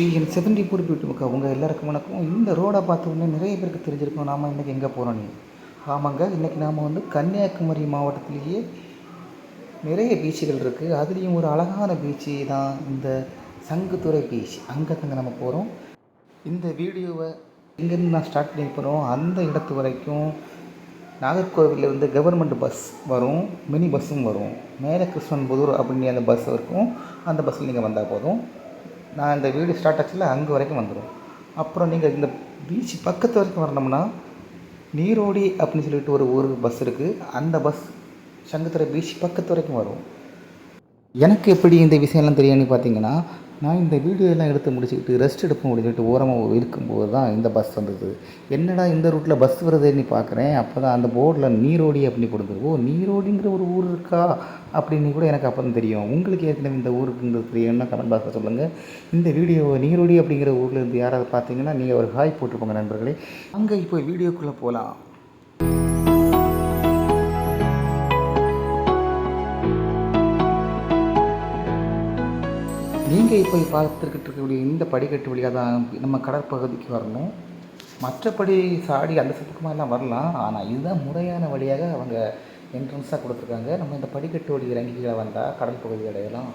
She என் seventy four beauty அவங்க எல்லாருக்கும் வணக்கம். இந்த ரோடை பார்த்த உடனே நிறைய பேருக்கு தெரிஞ்சிருக்கோம் நாம் இன்றைக்கி எங்கே போகிறோன்னு ஆமாங்க இன்றைக்கி நாம் வந்து கன்னியாகுமரி மாவட்டத்திலேயே நிறைய பீச்சுகள் இருக்குது அதுலேயும் ஒரு அழகான பீச்சு தான் இந்த சங்குத்துறை பீச். அங்கே தாங்க நம்ம போகிறோம் இந்த வீடியோவை எங்கேருந்து நான் ஸ்டார்ட் பண்ணி போகிறோம் அந்த இடத்து வரைக்கும் நாகர்கோவிலேருந்து கவர்மெண்ட் பஸ் வரும் மினி பஸ்ஸும் வரும். மேலே கிருஷ்ணன் புதூர் அப்படின்னு அந்த பஸ் இருக்கும். அந்த பஸ்ஸில் நீங்கள் வந்தால் போதும். நான் இந்த வீடு ஸ்டார்ட் ஆச்சுல அங்கே வரைக்கும் வந்துடும் அப்புறம் நீங்கள் இந்த பீச் பக்கத்து வரைக்கும் வரணும்னா நீரோடி அப்படின்னு சொல்லிட்டு ஒரு ஊருக்கு பஸ் இருக்குது அந்த பஸ் சங்குத்துறை பீச் பக்கத்து வரைக்கும் வரும். எனக்கு எப்படி இந்த விஷயம்லாம் தெரியும்னு பார்த்தீங்கன்னா நான் இந்த வீடியோ எல்லாம் எடுத்து முடிச்சுக்கிட்டு ரெஸ்ட் எடுப்போம் அப்படின்னு சொல்லிட்டு ஓரமாக இருக்கும்போது தான் இந்த பஸ் வந்தது. என்னடா இந்த ரூட்டில் பஸ் வருதுன்னு பார்க்குறேன். அப்போ தான் அந்த போர்டில் நீரோடி அப்படின்னு கொடுத்துருவோம் ஓ நீரோடிங்கிற ஒரு ஊர் இருக்கா? அப்படின்னு கூட எனக்கு அப்போ தான் தெரியும். உங்களுக்கு ஏற்கனவே இந்த ஊருக்குங்கிறது தெரியும்னா கமெண்ட் பாக்ஸில் சொல்லுங்கள் இந்த வீடியோ நீரோடி அப்படிங்கிற ஊரில் இருந்து யாராவது பார்த்தீங்கன்னா நீங்கள் ஒரு ஹாய் போட்டுருப்போங்க நண்பர்களே. அங்கே இப்போ வீடியோக்குள்ளே போகலாம் நீங்கள் இப்போ பார்த்துக்கிட்டு இருக்கக்கூடிய இந்த படிக்கட்டு வழியாக தான் நம்ம கடற்பகுதிக்கு வரணும். மற்றபடி சாடி அந்த சத்துக்குமா எல்லாம் வரலாம். ஆனால் இதுதான் முறையான வழியாக அவங்க என்ட்ரன்ஸாக கொடுத்துருக்காங்க. நம்ம இந்த படிக்கட்டு வழி இறங்கி கீழே வந்தால் கடல் பகுதி அடையலாம்.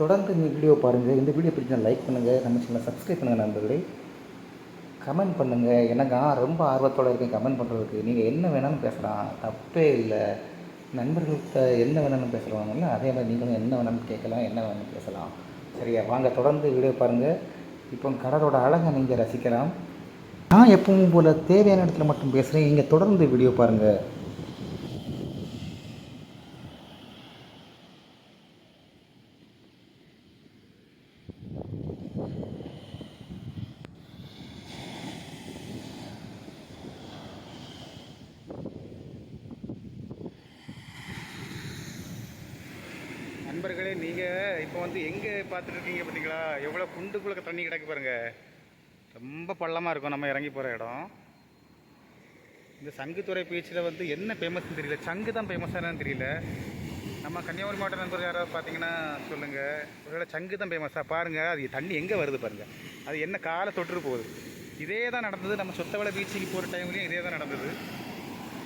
தொடர்ந்து இந்த வீடியோ பாருங்கள் இந்த வீடியோ பிடிச்சா லைக் பண்ணுங்கள் நம்ம சேனல் சப்ஸ்கிரைப் பண்ணுங்கள் நண்பர்களே. கமெண்ட் பண்ணுங்கள் எனக்கு ரொம்ப ஆர்வத்தோடு இருக்கேன். கமெண்ட் பண்ணுறதுக்கு நீங்கள் என்ன வேணாலும் பேசலாம். தப்பே இல்லை. நண்பர்கள்கிட்ட என்ன வேணாலும் பேசுகிறாங்கல்ல அதே மாதிரி நீங்களும் என்ன வேணாலும் கேட்கலாம் என்ன வேணாலும் பேசலாம். சரியா? வாங்க தொடர்ந்து வீடியோ பாருங்கள் இப்போ கடலோட அழகை நீங்கள் ரசிக்கலாம். நான் எப்பவும் போல் தேவையான இடத்துல மட்டும் பேசுகிறேன் இங்கே தொடர்ந்து வீடியோ பாருங்கள் நண்பர்களே நீங்கள் இப்போ வந்து எங்கே பார்த்துட்டு இருக்கீங்க பார்த்தீங்களா எவ்வளோ குண்டுக்குள்ள தண்ணி கிடக்கு பாருங்க. ரொம்ப பள்ளமாக இருக்கும். நம்ம இறங்கி போகிற இடம். இந்த சங்குத்துறை பீச்சில் வந்து என்ன ஃபேமஸ்னு தெரியல. சங்கு தான் ஃபேமஸானு தெரியல. நம்ம கன்னியாகுமரி மாவட்ட நண்பர் யாராவது பார்த்தீங்கன்னா சொல்லுங்கள் ஒருவேளை சங்கு தான் ஃபேமஸாக பாருங்கள் அது தண்ணி எங்கே வருது பாருங்கள் அது என்ன காலை தொற்று போகுது. இதே தான் நடந்தது. நம்ம சொத்தவளை பீச்சுக்கு போகிற டைம்லேயும் இதே தான் நடந்தது.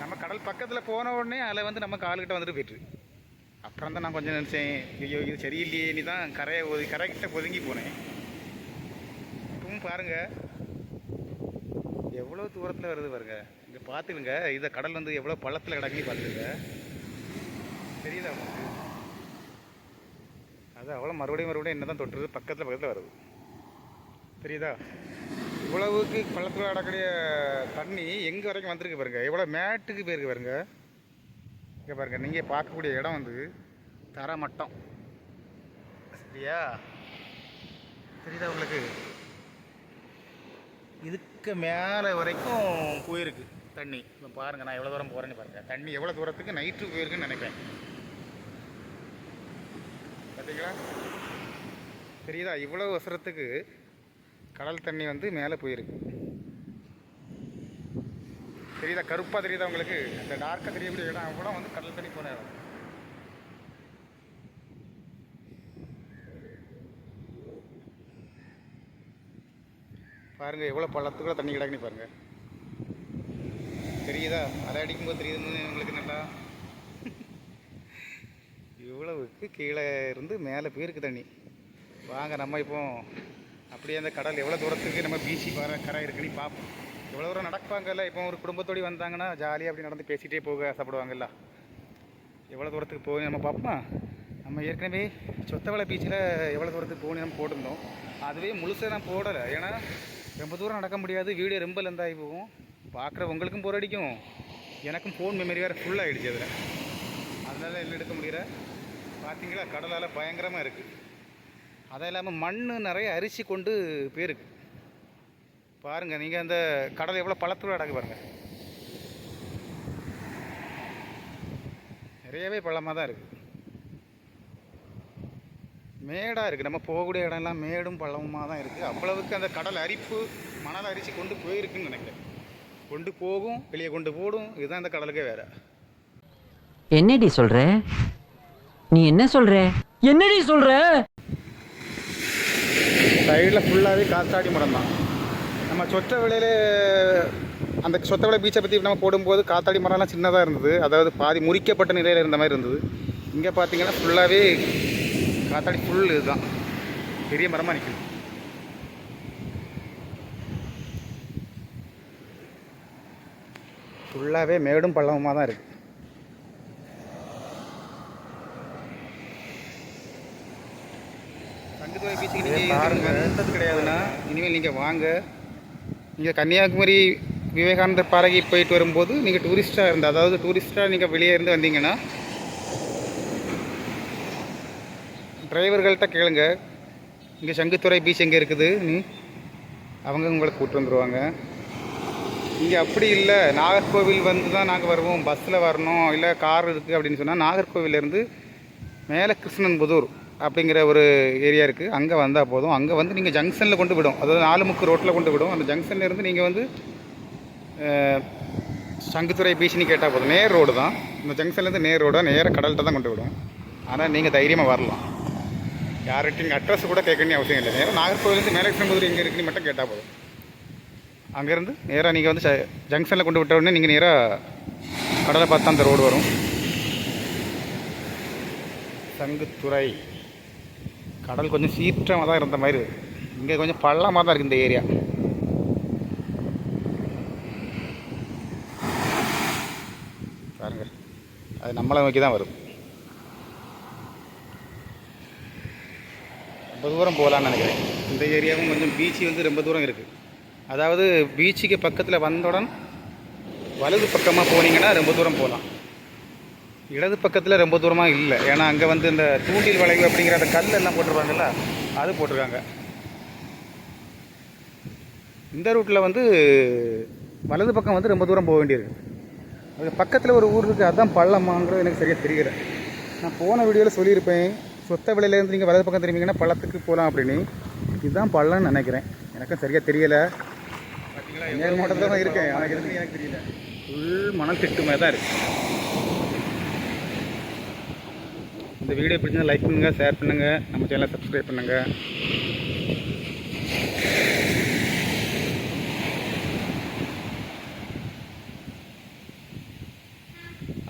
நம்ம கடல் பக்கத்தில் போன உடனே அதில் வந்து நம்ம காலுக்கிட்ட வந்துட்டு போயிட்டு அப்புறம் தான் நான் கொஞ்சம் நினச்சேன் ஐயோ இது சரியில்லையே நீ தான் கரையை ஒது கரைக்கிட்ட ஒதுங்கி போனேன். இப்பவும் பாருங்க. எவ்வளோ தூரத்தில் வருது பாருங்க. இங்கே பார்த்துடுங்க இதை கடல் வந்து எவ்வளோ பள்ளத்தில் கிடக்குன்னு பார்த்துங்க தெரியுதா உங்களுக்கு? அது அவ்வளோ மறுபடியும் மறுபடியும் என்ன தான் தொட்டுருது பக்கத்தில் பக்கத்தில் வருது. தெரியுதா? இவ்வளவுக்கு பள்ளத்தில் கிடக்கூடிய தண்ணி எங்கே வரைக்கும் வந்திருக்கு பாருங்க. எவ்வளோ மேட்டுக்கு போயிருக்கு பாருங்கள் இங்கே பாருங்க நீங்கள் பார்க்கக்கூடிய இடம் வந்து தர மட்டம் சரியா? தெரியுதா உங்களுக்கு? இதுக்கு மேலே வரைக்கும் போயிருக்கு தண்ணி. இப்போ பாருங்கள் நான் எவ்வளோ தூரம் போகிறேன்னு பாருங்கள் தண்ணி எவ்வளோ தூரத்துக்கு நைட்டு போயிருக்குன்னு நினைப்பேன் பார்த்தீங்களா தெரியுதா? இவ்வளோ அவசரத்துக்கு கடல் தண்ணி வந்து மேலே போயிருக்கு. தெரியுதா? கருப்பாக தெரியுதா உங்களுக்கு? இந்த டார்க்காக தெரியக்கூடிய இடம். கூட வந்து கடல் தண்ணி போன இடம். பாருங்கள் எவ்வளோ பள்ளத்துக்குள்ள தண்ணி கிடக்குன்னு பாருங்கள் தெரியுதா? அலை அடிக்கும்போது தெரியுதுன்னு உங்களுக்கு நல்லா? இவ்வளவுக்கு கீழே இருந்து மேலே போயிருக்கு தண்ணி. வாங்க நம்ம இப்போ அப்படியே அந்த கடல் எவ்வளோ தூரத்துக்கு நம்ம பீச்சு வர கரை இருக்குன்னு பார்ப்போம் எவ்வளோ தூரம் நடப்பாங்கல்ல? இப்போ ஒரு குடும்பத்தோடு வந்தாங்கன்னா ஜாலியாக அப்படி நடந்து பேசிகிட்டே போக ஆசைப்படுவாங்கல்ல? எவ்வளோ தூரத்துக்கு போகணும் நம்ம பார்ப்போமா நம்ம ஏற்கனவே சொத்தவளை பீச்சில் எவ்வளோ தூரத்துக்கு போகணும் நம்ம போட்டிருந்தோம். அதுவே முழுசாக நான் போடலை. ஏன்னா ரொம்ப தூரம் நடக்க முடியாது. வீடியோ ரொம்ப லெந்தாகி போகும். பார்க்குற உங்களுக்கும் போர் அடிக்கும். எனக்கும் ஃபோன் மெமரி வேறு ஃபுல் ஆகிடுச்சு அதில். அதனால் எல்லாம் எடுக்க முடியல. பார்த்தீங்களா கடலால் பயங்கரமாக இருக்குது அது இல்லாமல் மண் நிறைய அரிசி கொண்டு போயிருக்கு. பாருங்க நீங்கள் அந்த கடல் எவ்வளோ பள்ளத்தோட அடக்கு பாருங்க. நிறையவே பள்ளமாக தான் இருக்குது மேடாக இருக்குது நம்ம போகக்கூடிய இடம்லாம் மேடும் பள்ளமாக தான் இருக்குது அவ்வளவுக்கு அந்த கடல் அரிப்பு மணல் அரிசி கொண்டு போயிருக்குன்னு நினைக்கிறேன். கொண்டு போகும் வெளியே கொண்டு போடும். இதுதான் இந்த கடலுக்கே வேற. என்னடி சொல்ற? நீ என்ன சொல்ற? என்னடி சொல்ற? சைடில் ஃபுல்லாகவே காத்தாடி மரம் தான். நம்ம சொத்த விலையில அந்த சொத்த விலை பீச்சை பற்றி நம்ம போடும்போது காத்தாடி மரம்லாம் சின்னதாக இருந்தது. அதாவது பாதி முறிக்கப்பட்ட நிலையில் இருந்த மாதிரி இருந்தது. இங்கே பார்த்தீங்கன்னா ஃபுல்லாகவே காத்தாடி ஃபுல் இதுதான். பெரிய மரமாக நிற்குது ஃபுல்லாகவே மேடும் பள்ளமுமாக தான் இருக்குது தங்கத்துறை பீச்சுக்கு நீங்கள் கிடையாதுன்னா இனிமேல் நீங்கள் வாங்க. இங்கே கன்னியாகுமரி விவேகானந்தர் பாறைக்கு போயிட்டு வரும்போது நீங்கள் டூரிஸ்ட்டாக இருந்தால் அதாவது டூரிஸ்ட்டாக நீங்கள் வெளியே இருந்து வந்தீங்கன்னா டிரைவர்கள்ட்ட கேளுங்க. இங்கே சங்குத்துறை பீச் எங்கே இருக்குது? நீ அவங்க உங்களை கூப்பிட்டு வந்துடுவாங்க இங்கே அப்படி இல்லை. நாகர்கோவில் வந்து தான் நாங்கள் வருவோம். பஸ்ஸில் வரணும். இல்லை கார் இருக்குது அப்படின்னு சொன்னால் நாகர்கோவிலேருந்து மேலே கிருஷ்ணன்புதூர் அப்படிங்கிற ஒரு ஏரியா இருக்குது அங்கே வந்தால் போதும். அங்கே வந்து நீங்கள் ஜங்ஷனில் கொண்டு விடும். அதாவது நாலுமுக்கு ரோட்டில் கொண்டு விடும். அந்த ஜங்ஷன்லேருந்து நீங்கள் வந்து சங்குத்துறை பீச்னு கேட்டால் போதும். நேர் ரோடு தான். இந்த ஜங்ஷன்லேருந்து நேர் ரோடாக நேராக கடல்கிட்ட தான் கொண்டு விடும். ஆனால் நீங்கள் தைரியமாக வரலாம். யார்கிட்டையும் அட்ரஸ் கூட கேட்கணும் அவசியம் இல்லை. நேராக நாகர்கோவிலேருந்து மேலே எங்கே இருக்குன்னு மட்டும் கேட்டால் போதும். அங்கேருந்து நேராக நீங்கள் வந்து ஜங்ஷனில் கொண்டு விட்ட உடனே நீங்கள் நேராக கடலை பார்த்து அந்த ரோடு வரும். சங்குத்துறை. கடல் கொஞ்சம் சீற்றமாக தான் இருந்த மாதிரி. இங்கே கொஞ்சம் பள்ளமாக தான் இருக்குது இந்த ஏரியா. பாருங்க. அது நம்மளை நோக்கி தான் வரும். ரொம்ப தூரம் போகலான்னு நினைக்கிறேன். இந்த ஏரியாவும் கொஞ்சம் பீச்சு வந்து ரொம்ப தூரம் இருக்குது அதாவது பீச்சுக்கு பக்கத்தில் வந்தவுடன் வலது பக்கமாக போனீங்கன்னா ரொம்ப தூரம் போகலாம். இடது பக்கத்தில் ரொம்ப தூரமாக இல்லை. ஏன்னா அங்கே வந்து இந்த தூண்டில் வளைவு அப்படிங்கிற அந்த கல் எல்லாம் போட்டிருப்பாங்கல்ல அது போட்டிருக்காங்க. இந்த ரூட்டில் வந்து வலது பக்கம் வந்து ரொம்ப தூரம் போக வேண்டியிருக்கு. அது பக்கத்தில் ஒரு ஊர் இருக்குது அதான் பள்ளமாங்கிறது எனக்கு சரியாக தெரியல. நான் போன வீடியோவில் சொல்லியிருப்பேன். சொத்த விலையிலேருந்து நீங்கள் வலது பக்கம் திரும்பிங்கன்னா பள்ளத்துக்கு போகலாம் அப்படின்னு. இதுதான் பள்ளம்னு நினைக்கிறேன். எனக்கும் சரியாக தெரியலை. மேல் மாவட்டத்தில் தான் இருக்கேன். எனக்கு எனக்கு தெரியல. ஃபுல் மணல் திட்டு மாதிரி தான் இருக்குது இந்த வீடியோ பிடிச்சா லைக் பண்ணுங்கள் ஷேர் பண்ணுங்கள் நம்ம சேனலை சப்ஸ்கிரைப் பண்ணுங்கள்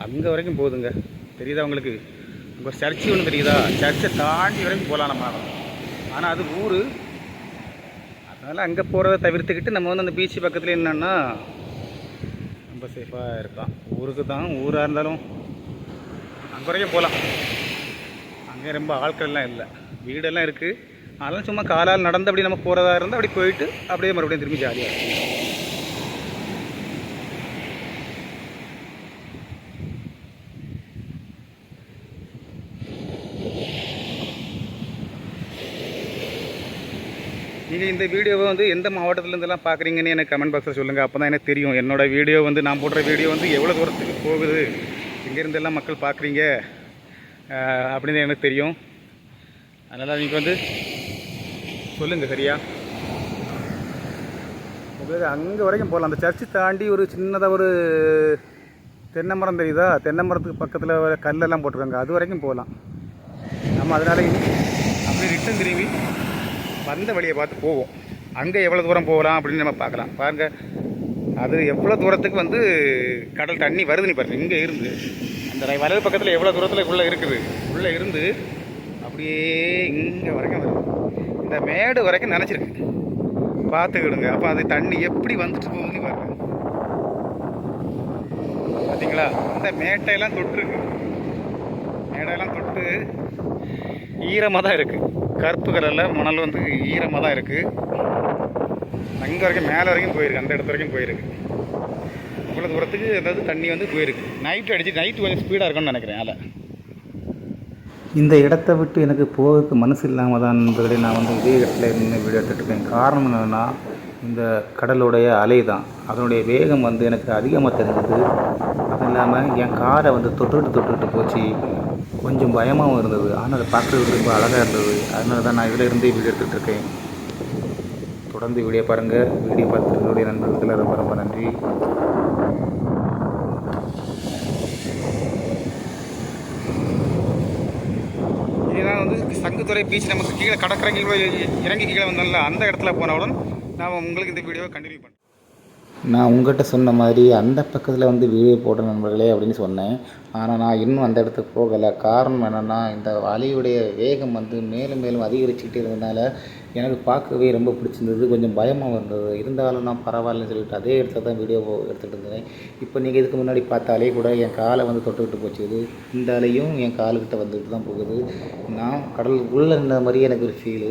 அங்கே வரைக்கும் போகுதுங்க தெரியுதா உங்களுக்கு? உங்கள் சர்ச்சு ஒன்று தெரியுதா? சர்ச்சை தாண்டி வரைக்கும் போகலாம் நம்ம. ஆனால் அது ஊர். அதனால் அங்கே போகிறத தவிர்த்துக்கிட்டு நம்ம வந்து அந்த பீச் பக்கத்தில் என்னென்னா ரொம்ப சேஃபாக இருக்கலாம். ஊருக்கு தான் ஊராக இருந்தாலும் அங்கே வரைக்கும் போகலாம் இங்கே ரொம்ப ஆட்கள்லாம் இல்லை. வீடெல்லாம் இருக்குது அதெல்லாம் சும்மா காலால் நடந்து அப்படி நம்ம போகிறதா இருந்தால் அப்படி போயிட்டு அப்படியே மறுபடியும் திரும்பி ஜாலியாக இருக்கும் நீங்கள் இந்த வீடியோவை வந்து எந்த மாவட்டத்துலேருந்துலாம் பார்க்குறீங்கன்னு எனக்கு கமெண்ட் பாக்ஸில் சொல்லுங்கள் அப்போ தான் எனக்கு தெரியும். என்னோட வீடியோ வந்து நான் போடுற வீடியோ வந்து எவ்வளோ தூரத்துக்கு போகுது? இங்கேருந்தெல்லாம் மக்கள் பார்க்குறீங்க அப்படின்னு எனக்கு தெரியும். அதனால் நீங்கள் வந்து சொல்லுங்கள் சரியா? உங்களுக்கு அங்கே வரைக்கும் போகலாம் அந்த சர்ச்சு தாண்டி ஒரு சின்னதாக ஒரு தென்னை மரம் தெரியுதா? தென்னை மரத்துக்கு பக்கத்தில் கல்லெல்லாம் போட்டிருக்காங்க. அது வரைக்கும் போகலாம் நம்ம அதனால் அப்படியே ரிட்டன் திரும்பி வந்த வழியை பார்த்து போவோம். அங்கே எவ்வளோ தூரம் போகலாம் அப்படின்னு நம்ம பார்க்கலாம். பாருங்க அது எவ்வளோ தூரத்துக்கு வந்து கடல் தண்ணி வருதுன்னு பாருங்க இங்கே இருந்து. இந்த வலது பக்கத்தில் எவ்வளோ தூரத்தில் உள்ளே இருக்குது? உள்ளே இருந்து அப்படியே இங்கே வரைக்கும் வருது இந்த மேடு வரைக்கும் நினச்சிருக்கு. பார்த்துக்கிடுங்க. அப்போ அது தண்ணி எப்படி வந்துட்டு போகுதுன்னு பாருங்க. பார்த்தீங்களா இந்த மேட்டையெல்லாம் தொட்டுருக்கு. மேடையெல்லாம் தொட்டு ஈரமாக தான் இருக்குது கருப்பு கலரில் மணல் வந்து ஈரமாக தான் இருக்குது அங்கே வரைக்கும் மேலே வரைக்கும் போயிருக்கு. அந்த இடத்து வரைக்கும் போயிருக்கு. இவ்வளோ தூரத்துக்கு அதாவது தண்ணி வந்து போயிருக்கு. நைட்டு அடிச்சு நைட்டு கொஞ்சம் ஸ்பீடாக இருக்கும்னு நினைக்கிறேன் அதில் இந்த இடத்த விட்டு எனக்கு போகிறதுக்கு மனசு இல்லாமல் தான் நண்பர்களே நான் வந்து இதே இடத்துல நின்று வீடியோ எடுத்துட்ருக்கேன் காரணம் என்னென்னா இந்த கடலுடைய அலை தான். அதனுடைய வேகம் வந்து எனக்கு அதிகமாக தெரிஞ்சது. அதுவும் இல்லாமல் என் காரை வந்து தொட்டுட்டு தொட்டுட்டு போச்சு. கொஞ்சம் பயமாகவும் இருந்தது. ஆனால் அதை பார்க்குறதுக்கு ரொம்ப அழகாக இருந்தது. அதனால தான் நான் இதில் இருந்தே வீடியோ எடுத்துகிட்ருக்கேன் தொடர்ந்து வீடியோ பாருங்கள் வீடியோ பார்த்துருக்கக்கூடிய நண்பர்களுக்கு ரொம்ப ரொம்ப நன்றி. பார்த்தீங்கன்னா வந்து சங்குத்துறை பீச் நமக்கு கீழே கடற்கரை இறங்கி கீழே வந்தோம்ல அந்த இடத்துல போனவுடன் நான் உங்களுக்கு இந்த வீடியோவை கண்டினியூ பண்ணுறேன் நான் உங்கள்கிட்ட சொன்ன மாதிரி அந்த பக்கத்தில் வந்து வீடியோ போட்ட நண்பர்களே அப்படின்னு சொன்னேன். ஆனால் நான் இன்னும் அந்த இடத்துக்கு போகலை. காரணம் என்னென்னா இந்த வலியுடைய வேகம் வந்து மேலும் மேலும் அதிகரிச்சுக்கிட்டு இருந்ததுனால எனக்கு பார்க்கவே ரொம்ப பிடிச்சிருந்தது. கொஞ்சம் பயமாக இருந்தது. இருந்தாலும் நான் பரவாயில்லன்னு சொல்லிட்டு அதே இடத்துல தான் வீடியோ எடுத்துகிட்டு இருந்தேன். இப்போ நீங்கள் இதுக்கு முன்னாடி பார்த்தாலே கூட என் காலை வந்து தொட்டுக்கிட்டு போச்சுது. இந்த அலையும் என் காலுக்கிட்ட வந்துக்கிட்டு தான் போகுது. நான் கடல் உள்ளே இருந்த மாதிரியே எனக்கு ஒரு ஃபீலு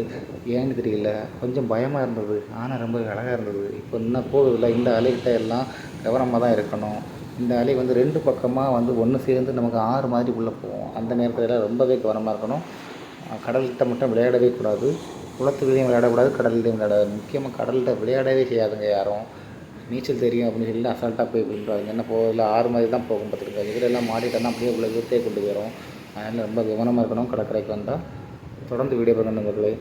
ஏன்னு தெரியல. கொஞ்சம் பயமாக இருந்தது. ஆனால் ரொம்ப அழகாக இருந்தது. இப்போ இன்னும் போகுதில்ல. இந்த அலைகிட்ட எல்லாம் கவனமாக தான் இருக்கணும். இந்த அலை வந்து ரெண்டு பக்கமாக வந்து ஒன்று சேர்ந்து நமக்கு ஆறு மாதிரி உள்ளே போகும். அந்த நேரத்தில் எல்லாம் ரொம்பவே கவனமாக இருக்கணும். கடல்கிட்ட மட்டும் விளையாடவே கூடாது. குளத்துலேயும் விளையாடக்கூடாது கடல்லையும் விளையாடாது. முக்கியமாக கடல்கிட்ட விளையாடவே செய்யாதுங்க யாரும். நீச்சல் தெரியும் அப்படின்னு சொல்லி அசால்ட்டாக போய் விழுந்துருவாங்க. என்ன போகல ஆறு மாதிரி தான் போகும் பார்த்துருக்கோம் இதிலெல்லாம் மாட்டிட்டோன்னா அப்படியே உள்ள வீர்த்தே கொண்டு போயிடும் அதனால் ரொம்ப கவனமாக இருக்கணும். கடற்கரைக்கு வந்தால் தொடர்ந்து வீடியோ பண்ணணும் நண்பர்களே.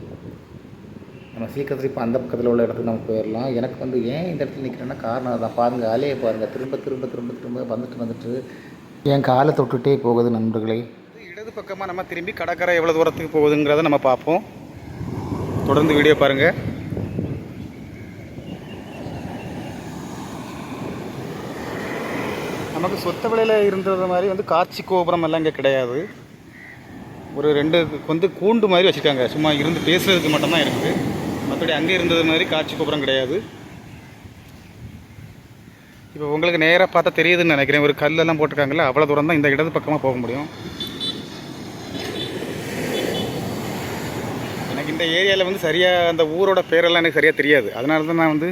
நம்ம சீக்கிரத்தில் இப்போ அந்த பக்கத்தில் உள்ள இடத்துக்கு நம்ம போயிடலாம் எனக்கு வந்து ஏன் இந்த இடத்துல நிற்கிறேன்னா காரணம் அதான். பாருங்கள் அலையை பாருங்கள் திரும்ப திரும்ப திரும்ப திரும்ப வந்துட்டு வந்துட்டு என் காலை தொட்டுகிட்டே போகுது நண்பர்களே. இடது பக்கமாக நம்ம திரும்பி கடற்கரை எவ்வளோ தூரத்துக்கு போகுதுங்கிறத நம்ம பார்ப்போம். தொடர்ந்து வீடியோ பாருங்கள் நமக்கு சொத்த விலையில் இருந்தது மாதிரி வந்து காட்சி கோபுரம் எல்லாம் இங்கே கிடையாது. ஒரு ரெண்டு வந்து கூண்டு மாதிரி வச்சுருக்காங்க. சும்மா இருந்து பேசுறதுக்கு மட்டும்தான் இருக்குது. மற்றபடி அங்கே இருந்தது மாதிரி காட்சி கோபுரம் கிடையாது. இப்போ உங்களுக்கு நேராக பார்த்தா தெரியுதுன்னு நினைக்கிறேன். ஒரு கல்லெல்லாம் போட்டிருக்காங்கல்ல அவ்வளோ தூரம் தான் இந்த இடது பக்கமாக போக முடியும். இந்த ஏரியாவில் வந்து சரியாக அந்த ஊரோட பேரெல்லாம் எனக்கு சரியாக தெரியாது. அதனால தான் நான் வந்து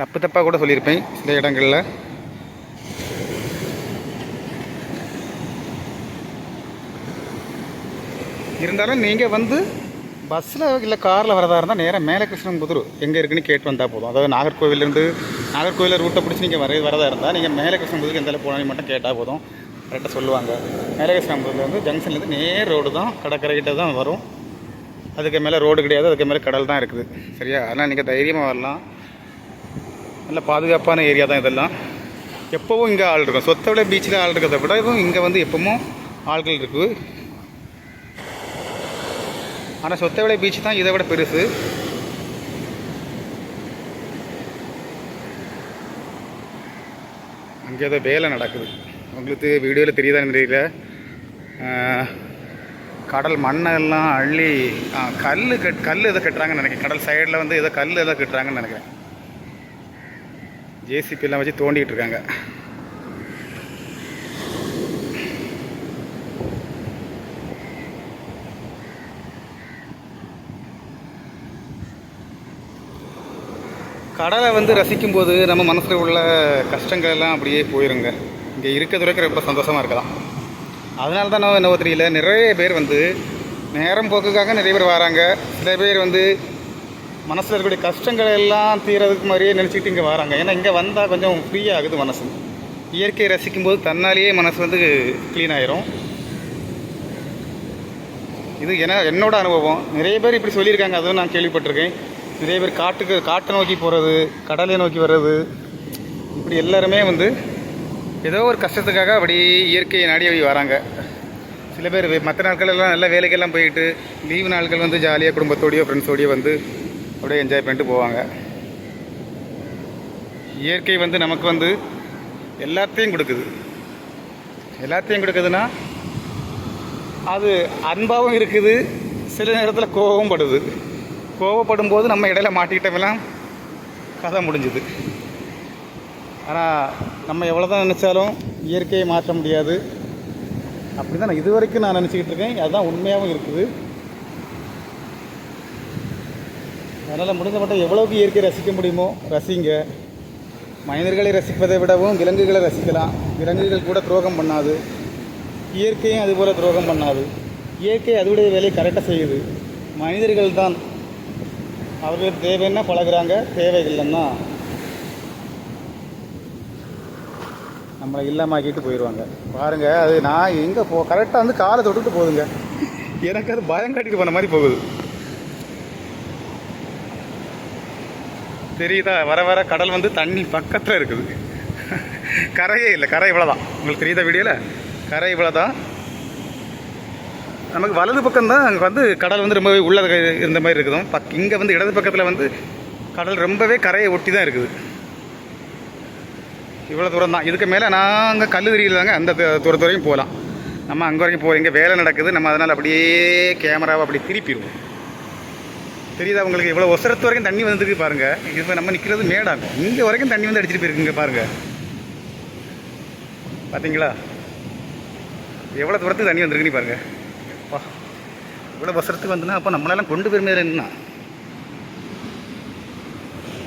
தப்பு தப்பாக கூட சொல்லியிருப்பேன் சில இடங்களில். இருந்தாலும் நீங்கள் வந்து பஸ்ஸில் இல்லை காரில் வரதா இருந்தால் நேராக மேலே கிருஷ்ணன் கிருஷ்ணன்புதூர் எங்கே இருக்குன்னு கேட்டு வந்தால் போதும். அதாவது நாகர்கோவிலேருந்து நாகர்கோவில் ரூட்டை பிடிச்சி நீங்கள் வர வரதா இருந்தால் நீங்கள் மேலே கிருஷ்ணன்புதூருக்கு எந்த போனாலும் மட்டும் கேட்டால் போதும். கரெக்டாக சொல்லுவாங்க. மேலே கிருஷ்ணன்புதூர்லேருந்து ஜங்ஷன்லேருந்து நேர் ரோடு தான் கடற்கரை கிட்டே தான் வரும். அதுக்கு மேலே ரோடு கிடையாது அதுக்கு மேலே கடல் தான் இருக்குது. சரியா? அதனால் நீங்கள் தைரியமாக வரலாம். நல்ல பாதுகாப்பான ஏரியா தான் இதெல்லாம். எப்போவும் இங்கே ஆள் இருக்கும். சொத்தை விட பீச்சில் ஆள் இருக்கிறத விட இதுவும் இங்கே வந்து எப்பவும் ஆள்கள் இருக்குது. ஆனால் சொத்தை விட பீச் தான் இதை விட பெருசு. அங்கே ஏதோ வேலை நடக்குது. உங்களுக்கு வீடியோவில் தெரியுதான்னு தெரியல. கடல் மண்ணெல்லாம் அள்ளி ஆ, கல் கட் கல் எதை கட்டுறாங்கன்னு நினைக்கிறேன். கடல் சைடில் வந்து எதோ கல் எதோ கட்டுறாங்கன்னு நினைக்கிறேன். ஜேசிபிலாம் வச்சு தோண்டிகிட்டு இருக்காங்க. கடலை வந்து ரசிக்கும்போது நம்ம மனசில் உள்ள கஷ்டங்கள் எல்லாம் அப்படியே போயிருங்க. இங்கே இருக்கிறது வரைக்கும் ரொம்ப சந்தோஷமாக இருக்கலாம். அதனால தான் நான் என்னவோ தெரியல. நிறைய பேர் வந்து நேரம் போக்குக்காக நிறைய பேர் வராங்க. சில பேர் வந்து மனசில் இருக்கக்கூடிய கஷ்டங்கள் எல்லாம் தீரதுக்கு மாதிரியே நினச்சிக்கிட்டு இங்கே வராங்க. ஏன்னா இங்கே வந்தால் கொஞ்சம் ஃப்ரீயாக ஆகுது மனசு. இயற்கையை ரசிக்கும்போது தன்னாலேயே மனசு வந்து க்ளீன் ஆயிரும். இது என என்னோட அனுபவம். நிறைய பேர் இப்படி சொல்லியிருக்காங்க. அதுவும் நான் கேள்விப்பட்டிருக்கேன். நிறைய பேர் காட்டுக்கு காட்டை நோக்கி போகிறது கடலை நோக்கி வர்றது இப்படி எல்லாருமே வந்து ஏதோ ஒரு கஷ்டத்துக்காக அப்படி இயற்கையை நாடி அப்படி வராங்க. சில பேர் மற்ற நாட்கள் எல்லாம் நல்ல வேலைக்கெல்லாம் போயிட்டு லீவு நாட்கள் வந்து ஜாலியாக குடும்பத்தோடையோ ஃப்ரெண்ட்ஸோடையோ வந்து அப்படியே என்ஜாய் பண்ணிட்டு போவாங்க. இயற்கை வந்து நமக்கு வந்து எல்லாத்தையும் கொடுக்குது. எல்லாத்தையும் கொடுக்குதுன்னா அது அன்பாகவும் இருக்குது சில நேரத்தில் கோபம் படுது. கோவப்படும் போது நம்ம இடையில மாட்டிக்கிட்டவெல்லாம் கதை முடிஞ்சுது. ஆனால் நம்ம எவ்வளோ தான் நினச்சாலும் இயற்கையை மாற்ற முடியாது. அப்படி தான் நான் இது வரைக்கும் நான் நினச்சிக்கிட்டு இருக்கேன். அதுதான் உண்மையாகவும் இருக்குது. அதனால் முடிஞ்ச மட்டும் எவ்வளோக்கு இயற்கையை ரசிக்க முடியுமோ ரசிங்க. மனிதர்களை ரசிப்பதை விடவும் விலங்குகளை ரசிக்கலாம். விலங்குகள் கூட துரோகம் பண்ணாது. இயற்கையும் அதுபோல் துரோகம் பண்ணாது. இயற்கை அதோடைய வேலையை கரெக்டாக செய்யுது. மனிதர்கள் தான் அவர்களுக்கு தேவைன்னா தேவை இல்லைன்னா நம்மளை இல்லாமாக்கிட்டு போயிடுவாங்க. பாருங்கள் அது நான் எங்கே போ கரெக்டாக வந்து காலை தொட்டுட்டு போகுதுங்க. எனக்கு அது பயம் காட்டிட்டு போன மாதிரி போகுது. தெரியுதா? வர வர கடல் வந்து தண்ணி பக்கத்தில் இருக்குது. கரையே இல்லை கரை இவ்வளோ தான் உங்களுக்கு தெரியுதா வீடியோவில் கரை இவ்வளோ தான் நமக்கு வலது பக்கம் தான் அங்கே வந்து கடல் வந்து ரொம்பவே உள்ள இருந்த மாதிரி இருக்குதும். பக் இங்கே வந்து இடது பக்கத்தில் வந்து கடல் ரொம்பவே கரையை ஒட்டி தான் இருக்குது. இவ்வளோ தூரம் தான் இதுக்கு மேலே நாங்கள் கல்லுதிரியில் தாங்க அந்த தூரத்து வரைக்கும் போகலாம் நம்ம அங்கே வரைக்கும் போகிறோம் இங்கே வேலை நடக்குது. நம்ம அதனால் அப்படியே கேமராவை அப்படி திருப்பிடுவோம். தெரியுதா உங்களுக்கு? இவ்வளோ ஒசரத்து வரைக்கும் தண்ணி வந்துருக்கு பாருங்கள் இது நம்ம நிற்கிறது மேடாகும் இங்கே வரைக்கும் தண்ணி வந்து அடிச்சிட்டு போயிருக்குங்க பாருங்கள் பார்த்தீங்களா எவ்வளோ தூரத்துக்கு தண்ணி வந்திருக்குன்னு பாருங்கள் அப்பா. இவ்வளோ வசரத்துக்கு வந்துன்னா அப்போ நம்மளெல்லாம் கொண்டு போயிருமே என்ன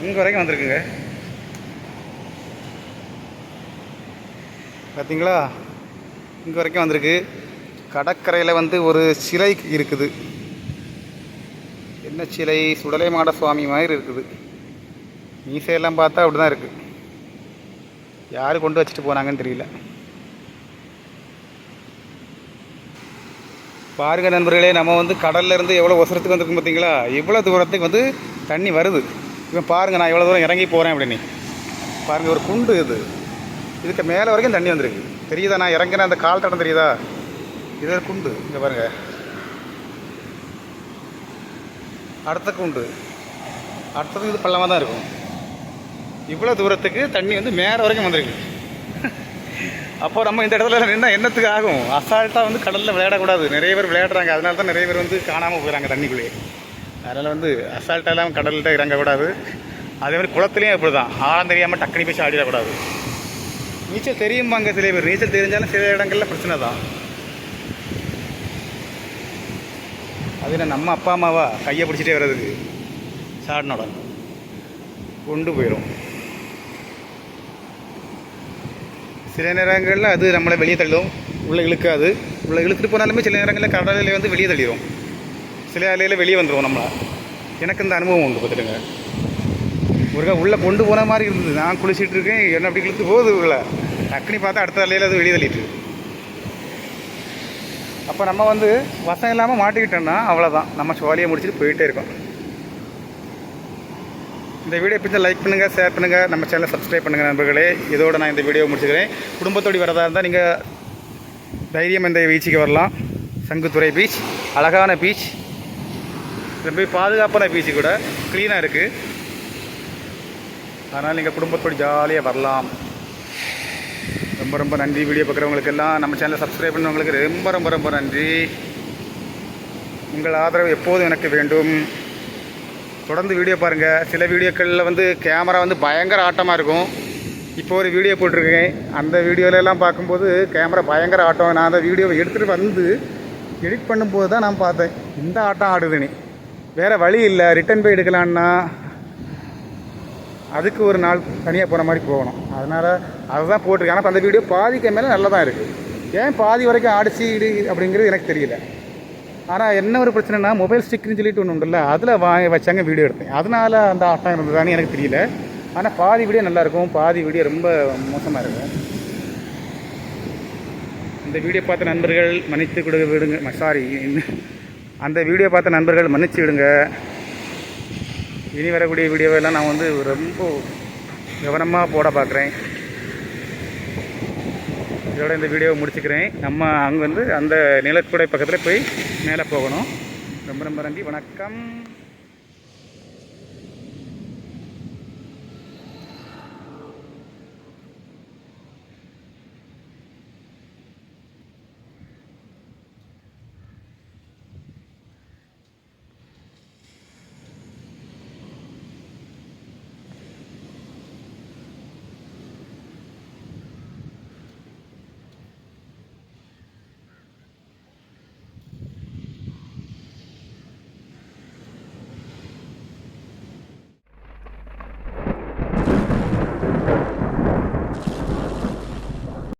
இங்கே வரைக்கும் வந்திருக்குங்க. பார்த்தீங்களா இங்கே வரைக்கும் வந்திருக்கு. கடற்கரையில் வந்து ஒரு சிலை இருக்குது. என்ன சிலை? சுடலை மாட சுவாமி மாதிரி இருக்குது. மீசையெல்லாம் பார்த்தா அப்படி தான் இருக்குது யார் கொண்டு வச்சுட்டு போனாங்கன்னு தெரியல. பாருங்க நண்பர்களே நம்ம வந்து கடல்ல இருந்து எவ்வளோ ஒசரத்துக்கு வந்திருக்கும் பார்த்தீங்களா இவ்வளோ தூரத்துக்கு வந்து தண்ணி வருது. இப்போ பாருங்க நான் எவ்வளோ தூரம் இறங்கி போகிறேன் அப்படின்னு. பாருங்கள் ஒரு குண்டு இது. இதுக்கு மேலே வரைக்கும் தண்ணி வந்திருக்கு. தெரியுதா? நான் இறங்கின அந்த கால் தடம் தெரியுதா? இது குண்டு இங்கே பாருங்க. அடுத்த குண்டு அடுத்தது இது பள்ளமாக தான் இருக்கும். இவ்வளோ தூரத்துக்கு தண்ணி வந்து மேலே வரைக்கும் வந்திருக்கு. அப்போ நம்ம இந்த இடத்துல நின்னா என்னத்துக்கு ஆகும்? அசால்ட்டாக வந்து கடலில் விளையாடக்கூடாது. நிறைய பேர் விளையாடுறாங்க. அதனால தான் நிறைய பேர் வந்து காணாமல் போயிறாங்க தண்ணிக்குள்ளேயே. அதனால் வந்து அசால்ட்டாலாம் கடல்கிட்ட இறங்கக்கூடாது. அதே மாதிரி குளத்துலேயும் அப்படி தான் ஆழம் தெரியாமல் டக்குனி போய் ஆடிடக்கூடாது நீச்சல் தெரியுமாங்க சில பேர். நீச்சல் தெரிஞ்சாலும் சில இடங்களில் பிரச்சனை தான். அது என்ன நம்ம அப்பா அம்மாவா? கையை பிடிச்சிட்டே வர்றதுக்கு. சாடினோட. கொண்டு போயிடும் சில நேரங்களில் அது நம்மளை வெளியே தள்ளும் உள்ளே இழுக்காது. உள்ளே இழுத்துட்டு போனாலுமே சில நேரங்களில் கடலையில் வந்து வெளியே தள்ளிடும் சில அலையில் வெளியே வந்துடுவோம் நம்மளை. எனக்கு இந்த அனுபவம் உண்டு பார்த்துட்டுங்க ஒருக்கா உள்ளே கொண்டு போன மாதிரி இருந்தது. நான் குளிச்சிட்டு இருக்கேன். என்ன அப்படி இழுத்து போகுது உள்ள டக்குன்னு பார்த்தா அடுத்த அலையில் அது வெளியே தள்ளிட்டு அப்போ நம்ம வந்து வசம் இல்லாமல் மாட்டிக்கிட்டோம்னா அவ்வளோதான் நம்ம சுவாலியை முடிச்சுட்டு போயிட்டே இருக்கோம். இந்த வீடியோ பிடிச்ச லைக் பண்ணுங்கள் ஷேர் பண்ணுங்கள் நம்ம சேனலை சப்ஸ்கிரைப் பண்ணுங்கள் நண்பர்களே. இதோடு நான் இந்த வீடியோ முடிச்சுக்கிறேன். குடும்பத்தோடு வரதாக இருந்தால் நீங்கள் தைரியம் இந்த பீச்சுக்கு வரலாம்? சங்குத்துறை பீச் அழகான பீச் ரொம்ப பாதுகாப்பான பீச்சு கூட க்ளீனாக இருக்குது அதனால் நீங்கள் குடும்பத்தோடு ஜாலியாக வரலாம். ரொம்ப ரொம்ப நன்றி. வீடியோ பார்க்குறவங்களுக்கு எல்லாம் நம்ம சேனலை சப்ஸ்கிரைப் பண்ணவங்களுக்கு ரொம்ப ரொம்ப ரொம்ப நன்றி. உங்கள் ஆதரவு எப்போதும் எனக்கு வேண்டும். தொடர்ந்து வீடியோ பாருங்கள் சில வீடியோக்களில் வந்து கேமரா வந்து பயங்கர ஆட்டமாக இருக்கும். இப்போ ஒரு வீடியோ போட்டிருக்கேன். அந்த வீடியோலெல்லாம் பார்க்கும்போது கேமரா பயங்கர ஆட்டம். நான் அந்த வீடியோவை எடுத்துகிட்டு வந்து எடிட் பண்ணும்போது தான் நான் பார்த்தேன். இந்த ஆட்டம் ஆடுதுன்னு. வேறு வழி இல்லை. ரிட்டன் போய் எடுக்கலான்னா அதுக்கு ஒரு நாள் தனியாக போன மாதிரி போகணும். அதனால் அதுதான் போட்டிருக்கேன் ஆனால் அந்த வீடியோ பாதிக்கு மேலே நல்லா தான் இருக்குது ஏன் பாதி வரைக்கும் ஆடிச்சு இடு அப்படிங்கிறது எனக்கு தெரியல. ஆனால் என்ன ஒரு பிரச்சனைனா மொபைல் ஸ்டிக்னு சொல்லிட்டு ஒன்று உண்டுல்ல அதில் வாங்கி வச்சாங்க வீடியோ எடுத்தேன். அதனால அந்த ஆட்டம் இருந்ததான்னு எனக்கு தெரியல. ஆனால் பாதி வீடியோ நல்லாயிருக்கும் பாதி வீடியோ ரொம்ப மோசமாக இருக்கும். இந்த வீடியோ பார்த்த நண்பர்கள் மன்னித்து கொடுக்க விடுங்க. சாரி அந்த வீடியோ பார்த்த நண்பர்கள் மன்னிச்சு விடுங்க. இனி வரக்கூடிய வீடியோவெல்லாம் நான் வந்து ரொம்ப கவனமாக போட பார்க்குறேன் இதோட இந்த வீடியோவை முடிச்சுக்கிறேன். நம்ம அங்கே வந்து அந்த நிலக்குடை பக்கத்தில் போய் மேலே போகணும். ரொம்ப ரொம்ப நன்றி. வணக்கம்.